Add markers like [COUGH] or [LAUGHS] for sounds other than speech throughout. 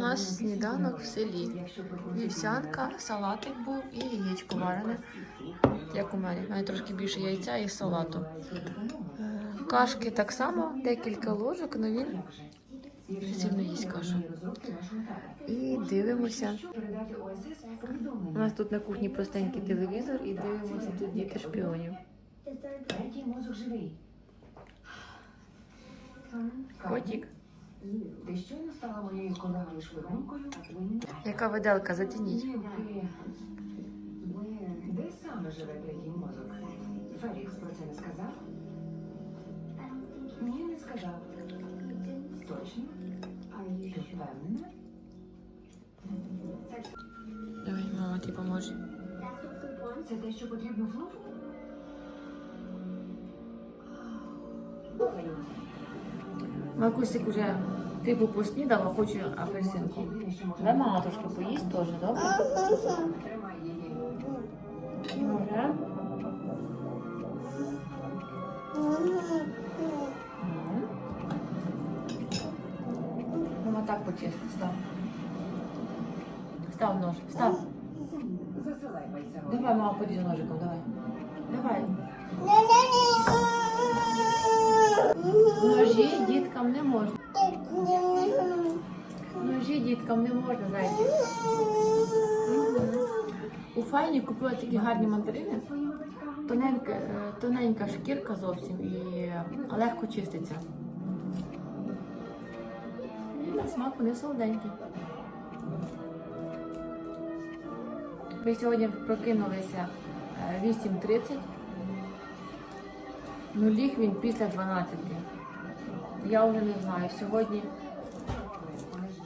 нас сніданок в селі. Вівсянка, салатик був і яєчко варене. Як у мене. У мене трошки більше яйця і салату. Е, Кашки так само, декілька ложок, але він сильно їсть кашу. І дивимося. У нас тут на кухні простенький телевізор і дивимося тут діти шпіонів. Котик. Ти щойно стала моєю колегою а твоїм Яка виделка, затяніть. Де саме живе третій мозок? Фелікс про це не сказав? Ні, не сказав. Точно? Ти впевнена? Давай, мама, ти поможе. Це те, що потрібно флуфу? Макусик уже типу поснідав, а хоче апельсинку. Дай мама трошки поїсть теж, добре? Тримай її. Може. Мама так почисти, став. Став нож, став. Засилай майстеру. Давай, мама, поріже ножиком, давай. Давай. Діткам не можна. Ножі діткам не можна, зайці. У Файні купила такі гарні мандарини. Тоненька, е, тоненька шкірка зовсім і легко чиститься. І на смак вони солоденькі. Ми сьогодні прокинулися е, 8.30. Ну, ліг він після 12. Я вже не знаю. Сьогодні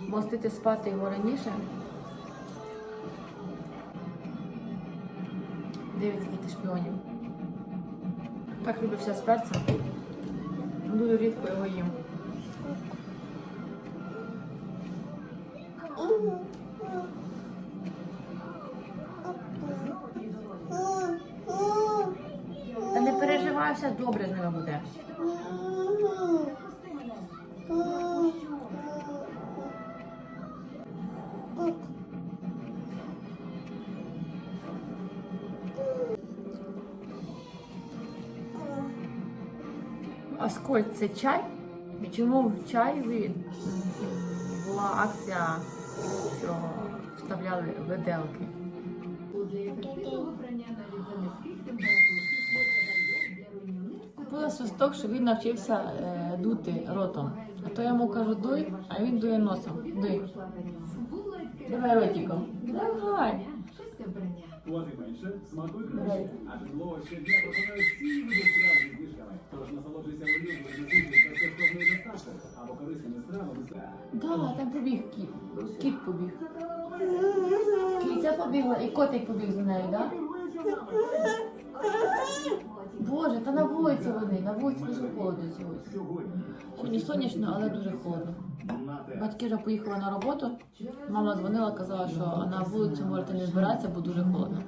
мостити спати його раніше. Дивіться діти шпіонів. Так люблю все з перцем. Дуже рідко його їм. Та не переживай, все добре з ними буде. Аскольд це чай? І чому в чай була акція, що вставляли виделки? Купила свисток, щоб він навчився е, дути ротом. А то я йому кажу дуй, а він дує носом. Дуй. Давай ротиком. Давай. Плати. Да, там побіг кіт. Кіт побіг. Кіця побігла і котик побіг за нею, так? Боже, вулиці вони, на вулиці дуже холодно сьогодні. Сьогодні сонячно, але дуже холодно. Батьки вже поїхали на роботу. Мама дзвонила, казала, що на вулицю можете не збиратися, бо дуже холодно.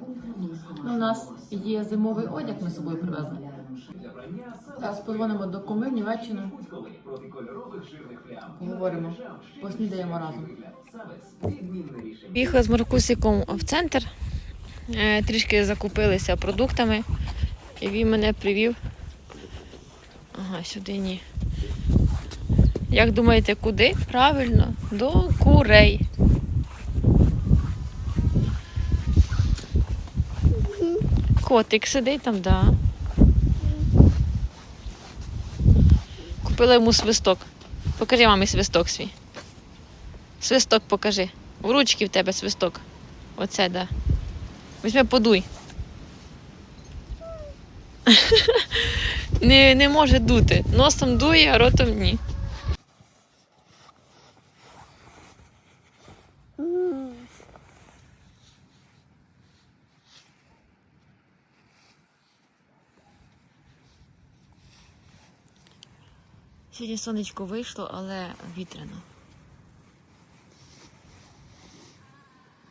Ну, у нас є зимовий одяг, ми з собою привезли. Зараз подзвонимо до куми в Німеччину. Поговоримо, поснідаємо разом. Їхали з Маркусиком в центр, е, трішки закупилися продуктами, і він мене привів. Ага, сюди ні. Як думаєте, куди? Правильно, до курей. Котик сидить там, да. Купила йому свисток. Покажи мамі свисток свій. Свисток покажи. У ручки в тебе свисток. Оце, да. Візьми подуй. [LAUGHS] не, не може дути. Носом дує, а ротом ні. Сьогодні сонечко вийшло, але вітряно.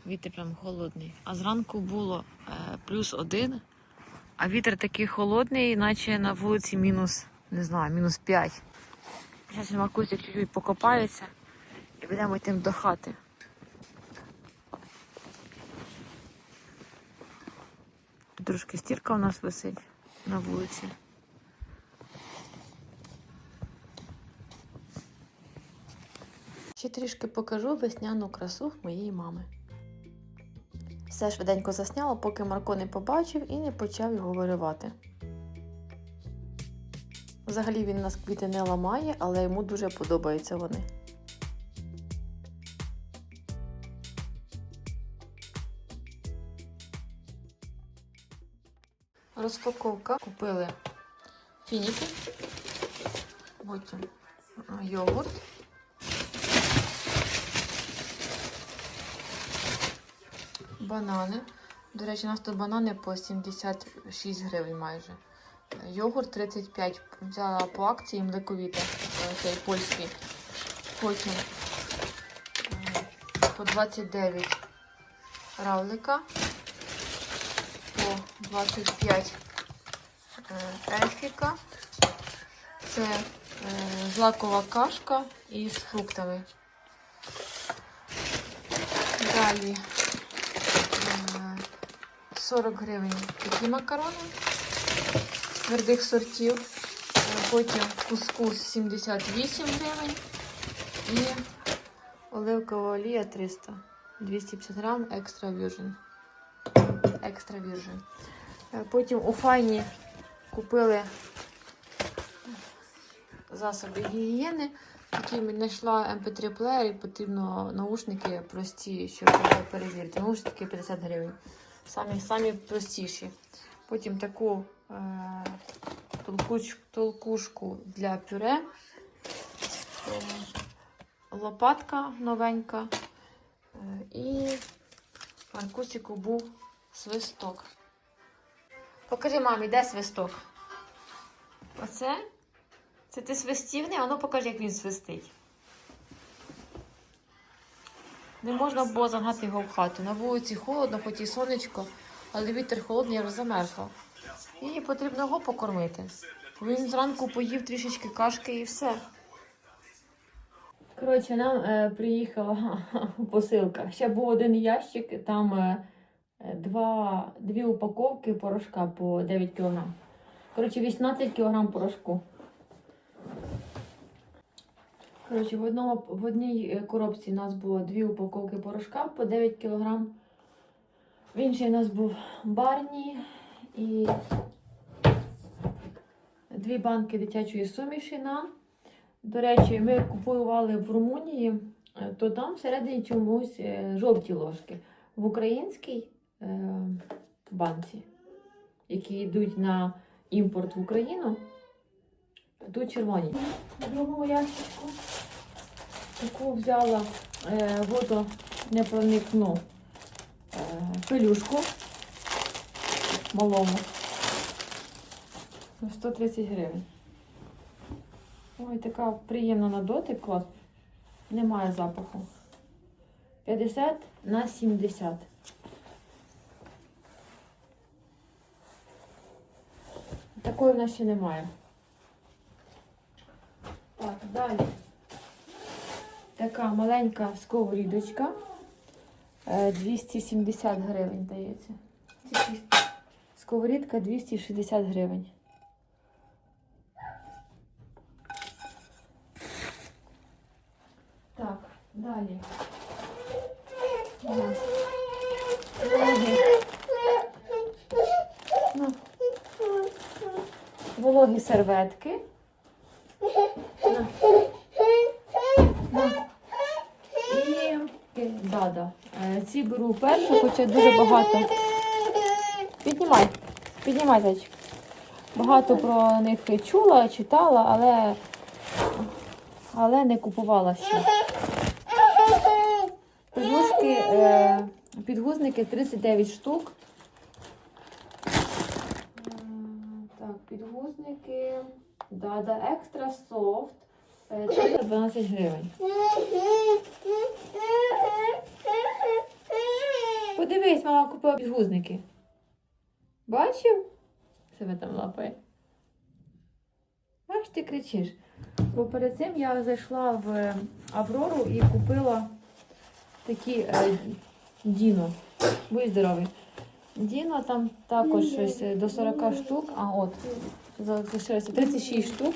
Вітер прям холодний. А зранку було е, плюс один, а вітер такий холодний, наче на вулиці мінус, не знаю, мінус 5. Зараз макусик чуть-чуть покопається і будемо йти до хати. Трошки стірка у нас висить на вулиці. Ще трішки покажу весняну красу моєї мами. Все швиденько засняла, поки Марко не побачив і не почав його виривати. Взагалі він нас квіти не ламає, але йому дуже подобаються вони. Розпаковка. Купили фініки, потім йогурт. Банани. До речі, у нас тут банани по 76 гривень майже. Йогурт 35. Взяла по акції млековіте, е, цей польський. Потім е, по 29 равлика, по 25 е, ельфіка. Це е, злакова кашка із фруктами. Далі 40 гривень такі макарони твердих сортів. Потім кускус 78 гривень і оливкова олія 300. 250 грам екстра virgin. Екстра virgin. Е, Потім у файні купили засоби гігієни. Які знайшла MP3 плеєр і потрібно наушники прості, щоб перевірити. Наушники 50 гривень. Самі, самі простіші. Потім таку е, толкуч, толкушку для пюре. Е, лопатка новенька. Е, і Маркусику був свисток. Покажи мамі, де свисток? Оце? Це ти свистівний, а ну покажи, як він свистить. Не можна було загнати його в хату. На вулиці холодно, хоч і сонечко, але вітер холодний, я вже замерзла. І потрібно його покормити. Він зранку поїв трішечки кашки і все. Коротше, нам е, приїхала [LAUGHS] посилка. Ще був один ящик, там е, два, дві упаковки порошка по 9 кг. Коротше, 18 кг порошку. Коротше, в, одному, в одній е, коробці у нас було дві упаковки порошка по 9 кг. В іншій у нас був барні і дві банки дитячої суміші на. До речі, ми купували в Румунії, е, то там всередині чомусь е, жовті ложки. В українській банці, які йдуть на імпорт в Україну, тут червоні. В другому ящичку таку взяла е, водонепроникну е, пелюшку малому. На 130 гривень. Ой, така приємна на дотик, клас. Немає запаху. 50 на 70. Такої в нас ще немає. Так, далі. Така маленька сковорідочка. Е, 270 гривень дається. Сковорідка 260 гривень. Так, далі. Вологі. Вологі серветки. На. На. І дада. Е, Ці беру першу, хоча дуже багато. Піднімай, піднімай, зайчик. Багато про них чула, читала, але, але не купувала ще. Подушки, е, підгузники 39 штук. Е, Так, підгузники. Дада екстра софт. е, 312 гривень. Подивись, мама купила підгузники. Бачив? Себе там лапає. Аж ти кричиш. Бо перед цим я зайшла в Аврору і купила такі е, Діно. Будь здоровий. Діно там також щось е, до 40 штук. А от залишилося 36 штук.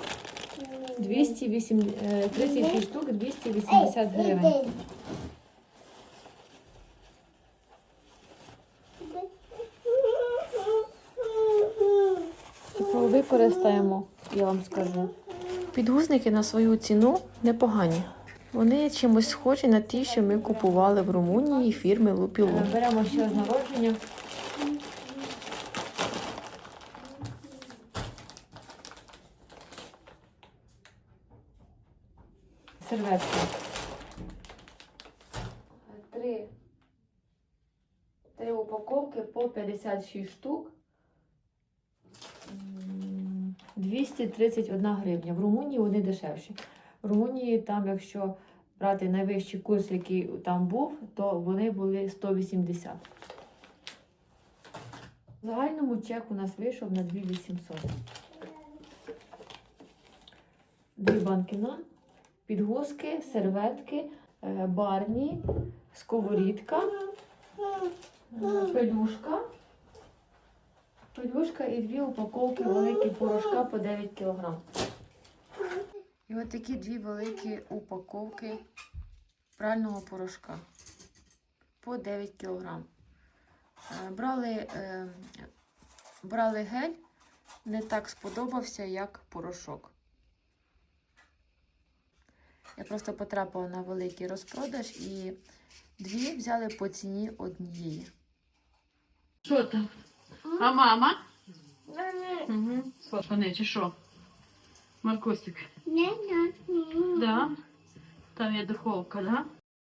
208, е, 36 штук 280 гривень. Використаємо, я вам скажу. Підгузники на свою ціну непогані. Вони чимось схожі на ті, що ми купували в Румунії фірми Лупілу. Беремо ще з народження. Серветки. Три, три упаковки по 56 штук. 231 гривня. В Румунії вони дешевші. В Румунії там, якщо брати найвищий курс, який там був, то вони були 180. В загальному чек у нас вийшов на 2800. Дві банки нан, підгузки, серветки, е, барні, сковорідка, е, пелюшка. Пелюшка і дві упаковки великі порошка по 9 кг. І от такі дві великі упаковки прального порошка по 9 кг. Брали, е, брали гель, не так сподобався, як порошок. Я просто потрапила на великий розпродаж і дві взяли по ціні однієї. Що там? А мама? Угу. Папа, чи що? Маркосик. Да? Там є духовка, да?